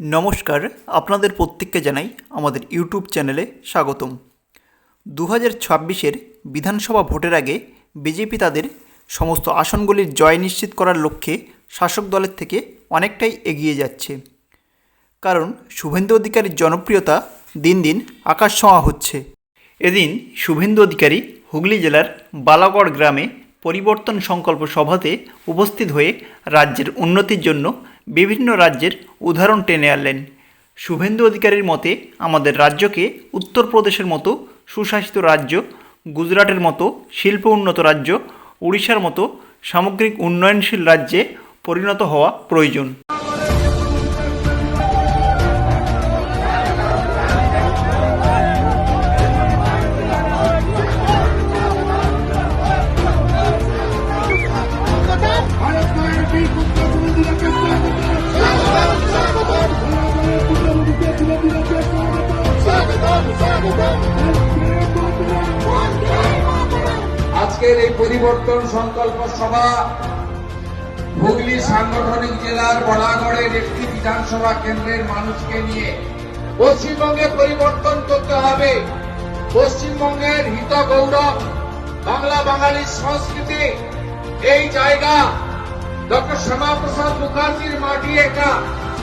নমস্কার, আপনাদের প্রত্যেককে জানাই আমাদের ইউটিউব চ্যানেলে স্বাগতম। দু হাজার ছাব্বিশের বিধানসভা ভোটের আগে বিজেপি তাদের সমস্ত আসনগুলির জয় নিশ্চিত করার লক্ষ্যে শাসক দলের থেকে অনেকটাই এগিয়ে যাচ্ছে। কারণ শুভেন্দু অধিকারীর জনপ্রিয়তা দিন দিন আকাশ ছোঁয়া হচ্ছে। এদিন শুভেন্দু অধিকারী হুগলি জেলার বালাগড় গ্রামে পরিবর্তন সংকল্প সভাতে উপস্থিত হয়ে রাজ্যের উন্নতির জন্য বিভিন্ন রাজ্যের উদাহরণ টেনে আনলেন। শুভেন্দু অধিকারীর মতে, আমাদের রাজ্যকে উত্তরপ্রদেশের মতো সুশাসিত রাজ্য, গুজরাটের মতো শিল্প উন্নত রাজ্য, উড়িষ্যার মতো সামগ্রিক উন্নয়নশীল রাজ্যে পরিণত হওয়া প্রয়োজন। আজকের এই পরিবর্তন সংকল্প সভা হুগলি সাংগঠনিক জেলার বলাগড়ের একটি বিধানসভা কেন্দ্রের মানুষকে নিয়ে পশ্চিমবঙ্গে পরিবর্তন করতে হবে। পশ্চিমবঙ্গের হিত গৌরব বাংলা বাঙালির সংস্কৃতি, এই জায়গা। ডক্টর শ্যামাপ্রসাদ মুখার্জির মাটি এটা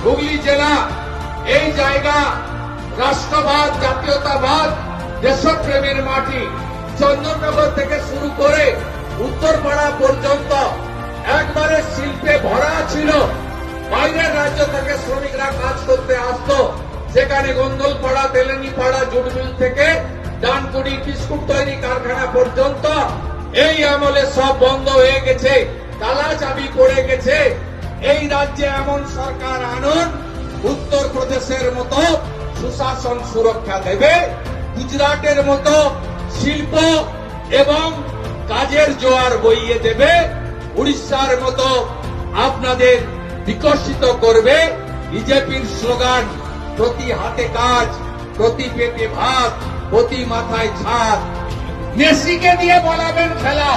হুগলি জেলা। এই জায়গা, রাষ্ট্রবাদ, জাতীয়তাবাদ, দেশপ্রেমের মাটি। চন্দননগর থেকে শুরু করে উত্তরপাড়া পর্যন্ত একবারে শিল্পে ভরা ছিল। বাইরের রাজ্য থেকে শ্রমিকরা কাজ করতে আসতো। সেখানে গন্দলপাড়া তেলেনিপাড়া জুটমিল থেকে ডানকুড়ি, বিস্কুট তৈরি কারখানা পর্যন্ত এই আমলে সব বন্ধ হয়ে গেছে তালা চাবি পড়ে গেছে। এই রাজ্যে এমন সরকার আনুন, উত্তরপ্রদেশের মতো সুশাসন সুরক্ষা দেবে, গুজরাটের মতো শিল্প এবং কাজের জোয়ার বইয়ে দেবে, উড়িষ্যার মতো আপনাদের বিকশিত করবে বিজেপির স্লোগান, প্রতি হাতে কাজ, প্রতি পেটে ভাত, প্রতি মাথায় ছাদ। মেসিকে দিয়ে বলাবেন খেলা।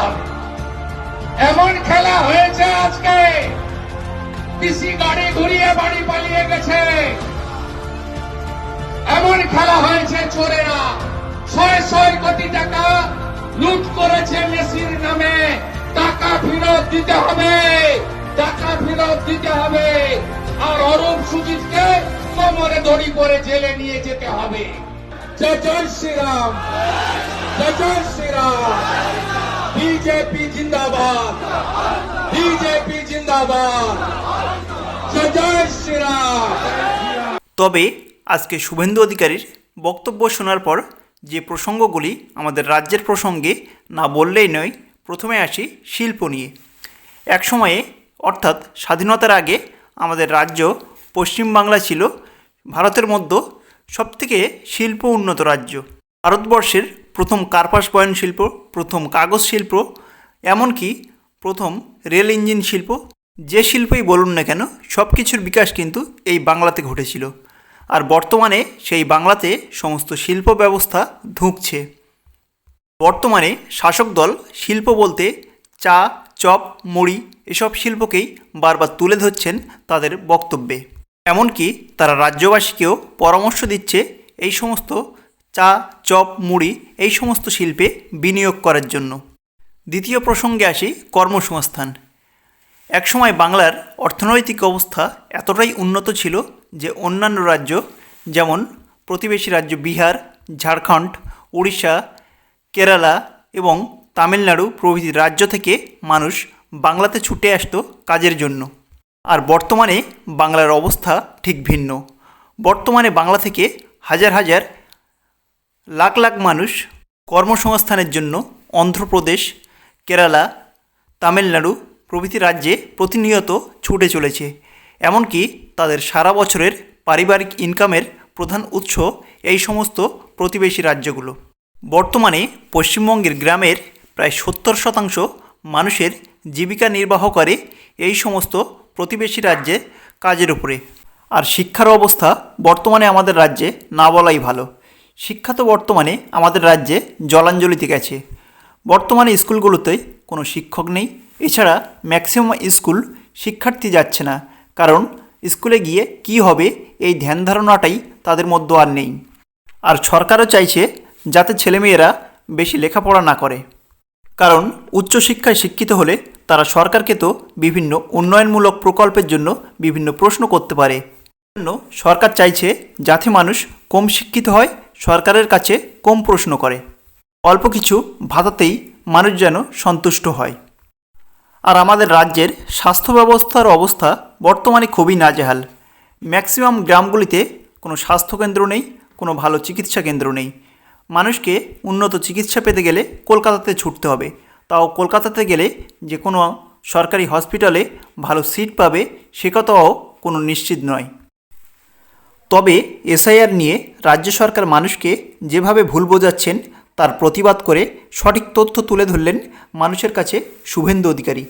এমন খেলা হয়েছে আজকে। পিসি গাড়ি ঘুরিয়ে বাড়ি পালিয়ে গেছে। এমন খেলা হয়েছে চোরেরা। ছয় ছয় কোটি টাকা লুট করেছে মেসির নামে। টাকা ফেরত দিতে হবে। টাকা ফেরত দিতে হবে। আর অরূপ সুজিতকে কোমরে দড়ি করে জেলে নিয়ে যেতে হবে। জয় জয় শ্রীরাম। জয় জয় শ্রীরাম। বিজেপি জিন্দাবাদ। বিজেপি জিন্দাবাদ। জয় জয় শ্রীরাম। তবে আজকে শুভেন্দু অধিকারীর বক্তব্য শোনার পর যে প্রসঙ্গগুলি আমাদের রাজ্যের প্রসঙ্গে না বললেই নয়, প্রথমে আসি শিল্প নিয়ে। এক সময়ে, অর্থাৎ স্বাধীনতার আগে, আমাদের রাজ্য পশ্চিমবাংলা ছিল ভারতের মধ্যে সবথেকে শিল্প উন্নত রাজ্য। ভারতবর্ষের প্রথম কার্পাস বয়ন শিল্প, প্রথম কাগজ শিল্প, এমনকি প্রথম রেল ইঞ্জিন শিল্প, যে শিল্পই বলুন না কেন সব কিছুর বিকাশ কিন্তু এই বাংলাতে ঘটেছিল। আর বর্তমানে সেই বাংলাতে সমস্ত শিল্প ব্যবস্থা ধুঁকছে। বর্তমানে শাসক দল শিল্প বলতে চা, চপ, মুড়ি এসব শিল্পকেই বারবার তুলে ধরছেন তাদের বক্তব্যে। এমনকি তারা রাজ্যবাসীকেও পরামর্শ দিচ্ছে এই সমস্ত চা, চপ, মুড়ি এই সমস্ত শিল্পে বিনিয়োগ করার জন্য। দ্বিতীয় প্রসঙ্গে আসি কর্মসংস্থান। একসময় বাংলার অর্থনৈতিক অবস্থা এতটাই উন্নত ছিল যে অন্যান্য রাজ্য, যেমন প্রতিবেশী রাজ্য বিহার, ঝাড়খণ্ড, উড়িষ্যা, কেরালা এবং তামিলনাড়ু প্রভৃতি রাজ্য থেকে মানুষ বাংলাতে ছুটে আসতো কাজের জন্য। আর বর্তমানে বাংলার অবস্থা ঠিক ভিন্ন। বর্তমানে বাংলা থেকে হাজার হাজার, লাখ লাখ মানুষ কর্মসংস্থানের জন্য অন্ধ্রপ্রদেশ, কেরালা, তামিলনাড়ু প্রভৃতি রাজ্যে প্রতিনিয়ত ছুটে চলেছে, এমনকি তাদের সারা বছরের পারিবারিক ইনকামের প্রধান উৎস এই সমস্ত প্রতিবেশী রাজ্যগুলো। বর্তমানে পশ্চিমবঙ্গের গ্রামের প্রায় সত্তর শতাংশ মানুষের জীবিকা নির্বাহ করে এই সমস্ত প্রতিবেশী রাজ্যে কাজের উপরে। আর শিক্ষার অবস্থা বর্তমানে আমাদের রাজ্যে না বলাই ভালো। শিক্ষা তো বর্তমানে আমাদের রাজ্যে জলাঞ্জলিতে গেছে। বর্তমানে স্কুলগুলোতে কোনো শিক্ষক নেই এছাড়া ম্যাক্সিমাম স্কুল শিক্ষার্থী যাচ্ছে না, কারণ স্কুলে গিয়ে কি হবে এই ধ্যান ধারণাটাই তাদের মধ্যে আর নেই। আর সরকারও চাইছে যাতে ছেলেমেয়েরা বেশি লেখাপড়া না করে। কারণ উচ্চশিক্ষায় শিক্ষিত হলে তারা সরকারকে তো বিভিন্ন উন্নয়নমূলক প্রকল্পের জন্য বিভিন্ন প্রশ্ন করতে পারে। জন্য সরকার চাইছে যাতে মানুষ কম শিক্ষিত হয়, সরকারের কাছে কম প্রশ্ন করে। অল্প কিছু ভাতাতেই মানুষ যেন সন্তুষ্ট হয়। আর আমাদের রাজ্যের স্বাস্থ্য ব্যবস্থার অবস্থা বর্তমানে খুবই নাজেহাল। ম্যাক্সিমাম গ্রামগুলিতে কোনো স্বাস্থ্যকেন্দ্র নেই, কোনো ভালো চিকিৎসা কেন্দ্র নেই। মানুষকে উন্নত চিকিৎসা পেতে গেলে কলকাতাতে ছুটতে হবে। তাও কলকাতাতে গেলে যে কোনো সরকারি হসপিটালে ভালো সিট পাবে সে কথাও কোনো নিশ্চিত নয়। তবে এসআইআর নিয়ে রাজ্য সরকার মানুষকে যেভাবে ভুল বোঝাচ্ছেন তার প্রতিবাদ করে সঠিক তথ্য তুলে ধরলেন মানুষের কাছে শুভেন্দু অধিকারী।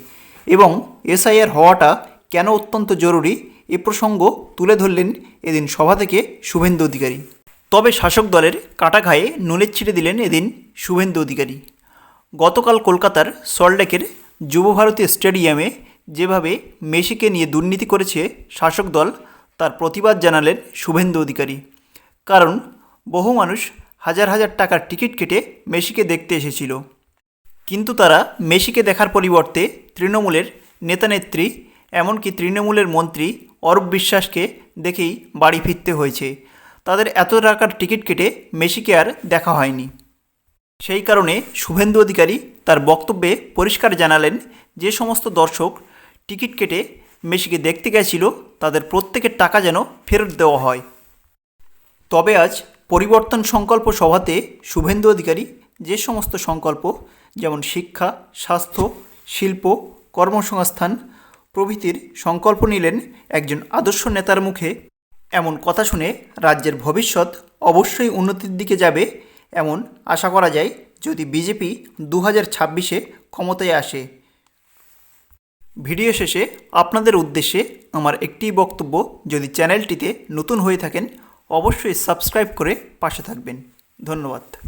এবং এসআইআর হওয়াটা কেন অত্যন্ত জরুরি এ প্রসঙ্গ তুলে ধরলেন এদিন সভা থেকে শুভেন্দু অধিকারী। তবে শাসক দলের কাটা ঘায়ে নুনের ছিঁড়ে দিলেন এদিন শুভেন্দু অধিকারী। গতকাল কলকাতার সল্টলেকের যুবভারতী স্টেডিয়ামে যেভাবে মেসিকে নিয়ে দুর্নীতি করেছে শাসক দল, তার প্রতিবাদ জানালেন শুভেন্দু অধিকারী। কারণ বহু মানুষ হাজার হাজার টাকার টিকিট কেটে মেসিকে দেখতে এসেছিল। কিন্তু তারা মেসিকে দেখার পরিবর্তে তৃণমূলের নেতানেত্রী এমনকি তৃণমূলের মন্ত্রী অরূপ বিশ্বাসকে দেখেই বাড়ি ফিরতে হয়েছে। তাদের এত টাকার টিকিট কেটে মেসিকে আর দেখা হয়নি। সেই কারণে শুভেন্দু অধিকারী তার বক্তব্যে পরিষ্কার জানালেন যে সমস্ত দর্শক টিকিট কেটে মেসিকে দেখতে গেছিল, তাদের প্রত্যেকের টাকা যেন ফেরত দেওয়া হয়। তবে আজ পরিবর্তন সংকল্প সভাতে শুভেন্দু অধিকারী যে সমস্ত সংকল্প, যেমন শিক্ষা, স্বাস্থ্য, শিল্প, কর্মসংস্থান প্রভৃতির সংকল্প নিলেন একজন আদর্শ নেতার মুখে, এমন কথা শুনে রাজ্যের ভবিষ্যৎ অবশ্যই উন্নতির দিকে যাবে এমন আশা করা যায় যদি বিজেপি দু হাজার ছাব্বিশে ক্ষমতায় আসে। ভিডিও শেষে আপনাদের উদ্দেশ্যে আমার একটি বক্তব্য, যদি চ্যানেলটিতে নতুন হয়ে থাকেন অবশ্যই সাবস্ক্রাইব করে পাশে থাকবেন। ধন্যবাদ।